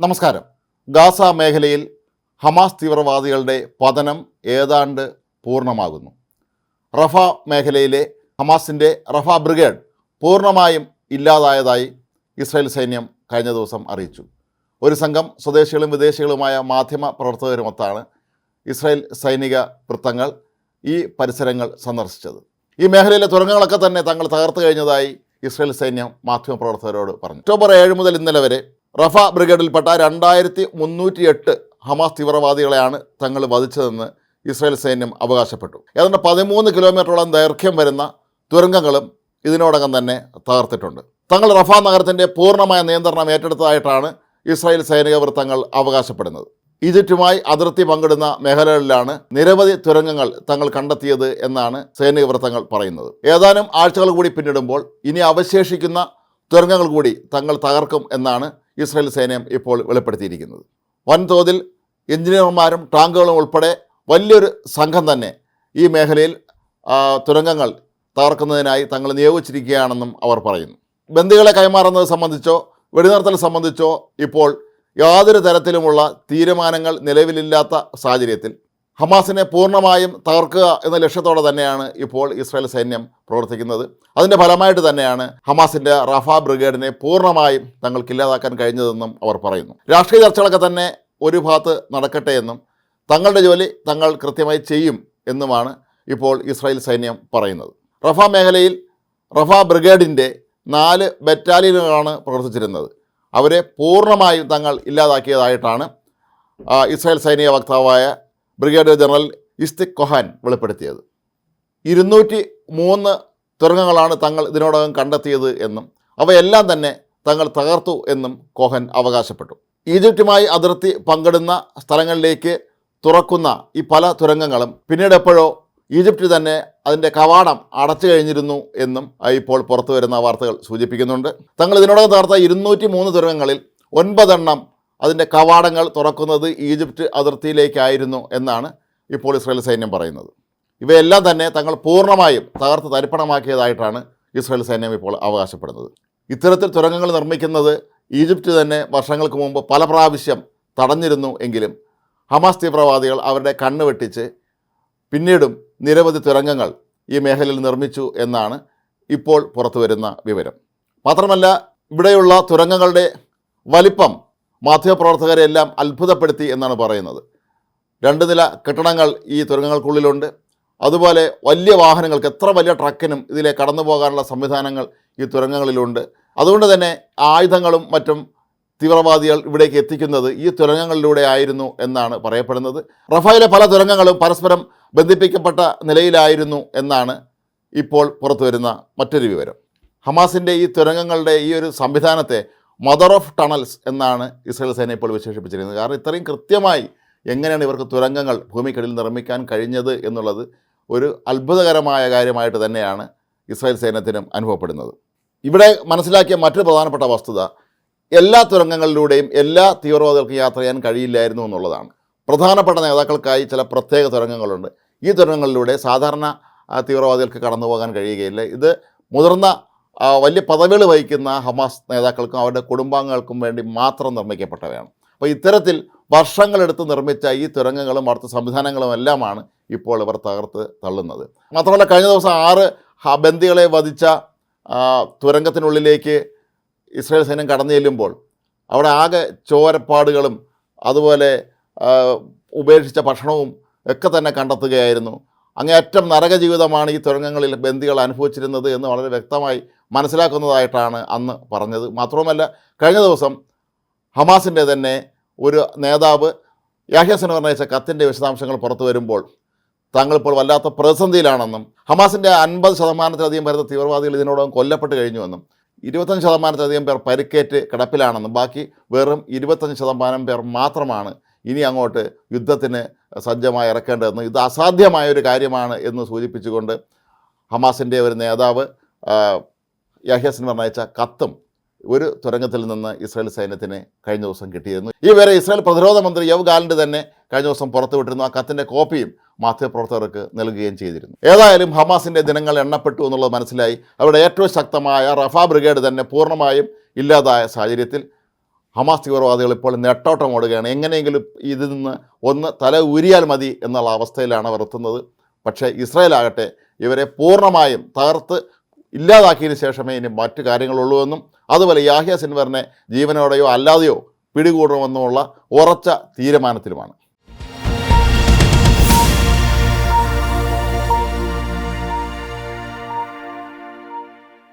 നമസ്കാരം. ഗാസ മേഖലയിൽ ഹമാസ് തീവ്രവാദികളുടെ പതനം ഏതാണ്ട് പൂർണമാകുന്നു. റഫ മേഖലയിലെ ഹമാസിന്റെ റഫ ബ്രിഗേഡ് പൂർണമായും ഇല്ലാതായതായി ഇസ്രായേൽ സൈന്യം കഴിഞ്ഞ ദിവസം അറിയിച്ചു. ഒരു സംഘം സ്വദേശികളും വിദേശികളുമായ മാധ്യമ പ്രവർത്തകരുമൊത്താണ് ഇസ്രായേൽ സൈനിക വൃത്തങ്ങൾ ഈ പരിസരങ്ങൾ സന്ദർശിച്ചത്. ഈ മേഖലയിലെ തുരങ്കങ്ങളൊക്കെ തന്നെ തങ്ങൾ തകർത്തു കഴിഞ്ഞതായി ഇസ്രായേൽ സൈന്യം മാധ്യമപ്രവർത്തകരോട് പറഞ്ഞു. ഒക്ടോബർ ഏഴ് മുതൽ ഇന്നലെ വരെ റഫ ബ്രിഗേഡിൽപ്പെട്ട രണ്ടായിരത്തി മുന്നൂറ്റി എട്ട് ഹമാസ് തീവ്രവാദികളെയാണ് തങ്ങൾ വധിച്ചതെന്ന് ഇസ്രായേൽ സൈന്യം അവകാശപ്പെട്ടു. ഏതാണ്ട് പതിമൂന്ന് കിലോമീറ്ററോളം ദൈർഘ്യം വരുന്ന തുരങ്കങ്ങളും ഇതിനോടകം തന്നെ തകർത്തിട്ടുണ്ട്. തങ്ങൾ റഫ നഗരത്തിന്റെ പൂർണമായ നിയന്ത്രണം ഏറ്റെടുത്തതായിട്ടാണ് ഇസ്രായേൽ സൈനിക വൃത്തങ്ങൾ അവകാശപ്പെടുന്നത്. ഈജിപ്റ്റുമായി അതിർത്തി പങ്കിടുന്ന മേഖലകളിലാണ് നിരവധി തുരങ്കങ്ങൾ തങ്ങൾ കണ്ടെത്തിയത് എന്നാണ് സൈനിക വൃത്തങ്ങൾ പറയുന്നത്. ഏതാനും ആഴ്ചകൾ കൂടി പിന്നിടുമ്പോൾ ഇനി അവശേഷിക്കുന്ന തുരങ്കങ്ങൾ കൂടി തങ്ങൾ തകർക്കും എന്നാണ് ഇസ്രായേൽ സൈന്യം ഇപ്പോൾ വെളിപ്പെടുത്തിയിരിക്കുന്നത്. വൻതോതിൽ എഞ്ചിനീയർമാരും ടാങ്കുകളും ഉൾപ്പെടെ വലിയൊരു സംഘം തന്നെ ഈ മേഖലയിൽ തുരങ്കങ്ങൾ തകർക്കുന്നതിനായി തങ്ങൾ നിയോഗിച്ചിരിക്കുകയാണെന്നും അവർ പറയുന്നു. ബന്ദികളെ കൈമാറുന്നത് സംബന്ധിച്ചോ വെടിനിർത്തൽ സംബന്ധിച്ചോ ഇപ്പോൾ യാതൊരു തരത്തിലുമുള്ള തീരുമാനങ്ങൾ നിലവിലില്ലാത്ത സാഹചര്യത്തിൽ ഹമാസിനെ പൂർണമായും തകർക്കുക എന്ന ലക്ഷ്യത്തോടെ തന്നെയാണ് ഇപ്പോൾ ഇസ്രായേൽ സൈന്യം പ്രവർത്തിക്കുന്നത്. അതിന്റെ ഫലമായിട്ട് തന്നെയാണ് ഹമാസിന്റെ റഫ ബ്രിഗേഡിനെ പൂർണമായും തങ്ങൾക്ക് ഇല്ലാതാക്കാൻ കഴിഞ്ഞതെന്നും അവർ പറയുന്നു. രാഷ്ട്രീയ ചർച്ചകളൊക്കെ തന്നെ ഒരു ഭാഗത്ത് നടക്കട്ടെ എന്നും തങ്ങളുടെ ജോലി തങ്ങൾ കൃത്യമായി ചെയ്യും എന്നുമാണ് ഇപ്പോൾ ഇസ്രായേൽ സൈന്യം പറയുന്നത്. റഫ മേഖലയിൽ റഫ ബ്രിഗേഡിന്റെ നാല് ബറ്റാലിയനുകളാണ് പ്രവർത്തിച്ചിരുന്നത്. അവരെ പൂർണമായും തങ്ങൾ ഇല്ലാതാക്കിയതായിട്ടാണ് ഇസ്രായേൽ സൈനിക വക്താവായ ബ്രിഗേഡിയർ ജനറൽ ഇസ്തിക് കൊഹാൻ വെളിപ്പെടുത്തിയത്. ഇരുന്നൂറ്റി മൂന്ന് തുരങ്കങ്ങളാണ് തങ്ങൾ ഇതിനോടകം കണ്ടെത്തിയത് എന്നും അവയെല്ലാം തന്നെ തങ്ങൾ തകർത്തു എന്നും കോഹൻ അവകാശപ്പെട്ടു. ഈജിപ്റ്റുമായി അതിർത്തി പങ്കിടുന്ന സ്ഥലങ്ങളിലേക്ക് തുറക്കുന്ന ഈ പല തുരങ്കങ്ങളും പിന്നീട് എപ്പോഴോ ഈജിപ്റ്റ് തന്നെ അതിന്റെ കവാടം അടച്ചു കഴിഞ്ഞിരുന്നു എന്നും ഇപ്പോൾ പുറത്തു വരുന്ന വാർത്തകൾ സൂചിപ്പിക്കുന്നുണ്ട്. തങ്ങൾ ഇതിനോടകം തകർത്ത ഇരുന്നൂറ്റി മൂന്ന് തുരങ്കങ്ങളിൽ ഒൻപതെണ്ണം അതിന്റെ കവാടങ്ങൾ തുറക്കുന്നത് ഈജിപ്റ്റ് അതിർത്തിയിലേക്കായിരുന്നു എന്നാണ് ഇപ്പോൾ ഇസ്രായേൽ സൈന്യം പറയുന്നത്. ഇവയെല്ലാം തന്നെ തങ്ങൾ പൂർണമായും തകർത്ത് തരിപ്പണമാക്കിയതായിട്ടാണ് ഇസ്രായേൽ സൈന്യം ഇപ്പോൾ അവകാശപ്പെടുന്നത്. ഇത്തരത്തിൽ തുരങ്കങ്ങൾ നിർമ്മിക്കുന്നത് ഈജിപ്റ്റ് തന്നെ വർഷങ്ങൾക്ക് മുമ്പ് പല പ്രാവശ്യം തടഞ്ഞിരുന്നു എങ്കിലും ഹമാസ് തീവ്രവാദികൾ അവരുടെ കണ്ണ് വെട്ടിച്ച് പിന്നീടും നിരവധി തുരങ്കങ്ങൾ ഈ മേഖലയിൽ നിർമ്മിച്ചു എന്നാണ് ഇപ്പോൾ പുറത്തു വരുന്ന വിവരം. മാത്രമല്ല ഇവിടെയുള്ള തുരങ്കങ്ങളുടെ വലിപ്പം മാധ്യമപ്രവർത്തകരെ എല്ലാം അത്ഭുതപ്പെടുത്തി എന്നാണ് പറയുന്നത്. രണ്ട് നില കെട്ടിടങ്ങൾ ഈ തുരങ്കങ്ങൾക്കുള്ളിലുണ്ട്. അതുപോലെ വലിയ വാഹനങ്ങൾക്ക് എത്ര വലിയ ട്രക്കിനും ഇതിലെ കടന്നു പോകാനുള്ള സംവിധാനങ്ങൾ ഈ തുരങ്കങ്ങളിലുണ്ട്. അതുകൊണ്ട് തന്നെ ആയുധങ്ങളും മറ്റും തീവ്രവാദികൾ ഇവിടേക്ക് എത്തിക്കുന്നത് ഈ തുരങ്കങ്ങളിലൂടെ ആയിരുന്നു എന്നാണ് പറയപ്പെടുന്നത്. റഫായിലെ പല തുരങ്കങ്ങളും പരസ്പരം ബന്ധിപ്പിക്കപ്പെട്ട നിലയിലായിരുന്നു എന്നാണ് ഇപ്പോൾ പുറത്തു വരുന്ന മറ്റൊരു വിവരം. ഹമാസിന്റെ ഈ തുരങ്കങ്ങളുടെ ഈ ഒരു സംവിധാനത്തെ മദർ ഓഫ് ടണൽസ് എന്നാണ് ഇസ്രായേൽ സേന ഇപ്പോൾ വിശേഷിപ്പിച്ചിരിക്കുന്നത്. കാരണം ഇത്രയും കൃത്യമായി എങ്ങനെയാണ് ഇവർക്ക് തുരങ്കങ്ങൾ ഭൂമിക്കടിയിൽ നിർമ്മിക്കാൻ കഴിഞ്ഞത് എന്നുള്ളത് ഒരു അത്ഭുതകരമായ കാര്യമായിട്ട് തന്നെയാണ് ഇസ്രായേൽ സൈന്യത്തിനും അനുഭവപ്പെടുന്നത്. ഇവിടെ മനസ്സിലാക്കിയ മറ്റൊരു പ്രധാനപ്പെട്ട വസ്തുത എല്ലാ തുരങ്കങ്ങളിലൂടെയും എല്ലാ തീവ്രവാദികൾക്കും യാത്ര ചെയ്യാൻ കഴിയില്ലായിരുന്നു എന്നുള്ളതാണ്. പ്രധാനപ്പെട്ട നേതാക്കൾക്കായി ചില പ്രത്യേക തുരങ്കങ്ങളുണ്ട്. ഈ തുരങ്കങ്ങളിലൂടെ സാധാരണ തീവ്രവാദികൾക്ക് കടന്നു പോകാൻ കഴിയുകയില്ല. ഇത് മുതിർന്ന വലിയ പദവികൾ വഹിക്കുന്ന ഹമാസ് നേതാക്കൾക്കും അവരുടെ കുടുംബാംഗങ്ങൾക്കും വേണ്ടി മാത്രം നിർമ്മിക്കപ്പെട്ടവയാണ്. അപ്പോൾ ഇത്തരത്തിൽ വർഷങ്ങളെടുത്ത് നിർമ്മിച്ച ഈ തുരങ്കങ്ങളും അടുത്ത സംവിധാനങ്ങളും എല്ലാമാണ് ഇപ്പോൾ ഇവർ തകർത്ത് തള്ളുന്നത്. മാത്രമല്ല കഴിഞ്ഞ ദിവസം ആറ് ബന്ദികളെ വധിച്ച തുരങ്കത്തിനുള്ളിലേക്ക് ഇസ്രായേൽ സൈന്യം കടന്നു ചെല്ലുമ്പോൾ അവിടെ ആകെ ചോരപ്പാടുകളും അതുപോലെ ഉപേക്ഷിച്ച ഭക്ഷണവും ഒക്കെ തന്നെ കണ്ടെത്തുകയായിരുന്നു. അങ്ങേയറ്റം നരക ജീവിതമാണ് ഈ തുരങ്കങ്ങളിൽ ബന്ദികൾ അനുഭവിച്ചിരുന്നത് എന്ന് വളരെ വ്യക്തമായി മനസ്സിലാക്കുന്നതായിട്ടാണ് അന്ന് പറഞ്ഞത്. മാത്രവുമല്ല കഴിഞ്ഞ ദിവസം ഹമാസിന്റെ തന്നെ ഒരു നേതാവ് യാഹ്യാസൻ നിർണയിച്ച കത്തിന്റെ വിശദാംശങ്ങൾ പുറത്തു വരുമ്പോൾ താങ്കളിപ്പോൾ വല്ലാത്ത പ്രതിസന്ധിയിലാണെന്നും ഹമാസിന്റെ അൻപത് ശതമാനത്തിലധികം വരുന്ന തീവ്രവാദികൾ ഇതിനോടകം കൊല്ലപ്പെട്ട് കഴിഞ്ഞുവെന്നും ഇരുപത്തഞ്ച് ശതമാനത്തിലധികം പേർ പരിക്കേറ്റ് കിടപ്പിലാണെന്നും ബാക്കി വെറും ഇരുപത്തഞ്ച് ശതമാനം പേർ മാത്രമാണ് ഇനി അങ്ങോട്ട് യുദ്ധത്തിന് സജ്ജമായി ഇറക്കേണ്ടതെന്നും ഇത് അസാധ്യമായ ഒരു കാര്യമാണ് എന്ന് സൂചിപ്പിച്ചുകൊണ്ട് ഹമാസിന്റെ ഒരു നേതാവ് യാഹ്യസിന് നിർണയിച്ച കത്തും ഒരു തുരങ്കത്തിൽ നിന്ന് ഇസ്രായേൽ സൈന്യത്തിന് കഴിഞ്ഞ ദിവസം കിട്ടിയിരുന്നു. ഈ വരെ ഇസ്രായേൽ പ്രതിരോധ മന്ത്രി യവ് ഗാലന്റ് തന്നെ കഴിഞ്ഞ ദിവസം പുറത്തുവിട്ടിരുന്നു ആ കത്തിന്റെ കോപ്പിയും മാധ്യമപ്രവർത്തകർക്ക് നൽകുകയും ചെയ്തിരുന്നു. ഏതായാലും ഹമാസിന്റെ ദിനങ്ങൾ എണ്ണപ്പെട്ടു എന്നുള്ളത് മനസ്സിലായി. അവരുടെ ഏറ്റവും ശക്തമായ റഫാ ബ്രിഗേഡ് തന്നെ പൂർണമായും ഇല്ലാതായ സാഹചര്യത്തിൽ ഹമാസ് തീവ്രവാദികൾ ഇപ്പോൾ നെട്ടോട്ടം ഓടുകയാണ്. എങ്ങനെയെങ്കിലും ഇതിൽ നിന്ന് ഒന്ന് തല ഊരിയാൽ മതി എന്നുള്ള അവസ്ഥയിലാണ് അവർ എത്തുന്നത്. പക്ഷേ ഇസ്രായേൽ ആകട്ടെ ഇവരെ പൂർണമായും തകർത്ത് ഇല്ലാതാക്കിയതിന് ശേഷമേ ഇനി മറ്റു കാര്യങ്ങളുള്ളൂ എന്നും അതുപോലെ യാഹ്യ സിൻവറിനെ ജീവനോടെയോ അല്ലാതെയോ പിടികൂടണമെന്നുമുള്ള ഉറച്ച തീരുമാനത്തിലുമാണ്.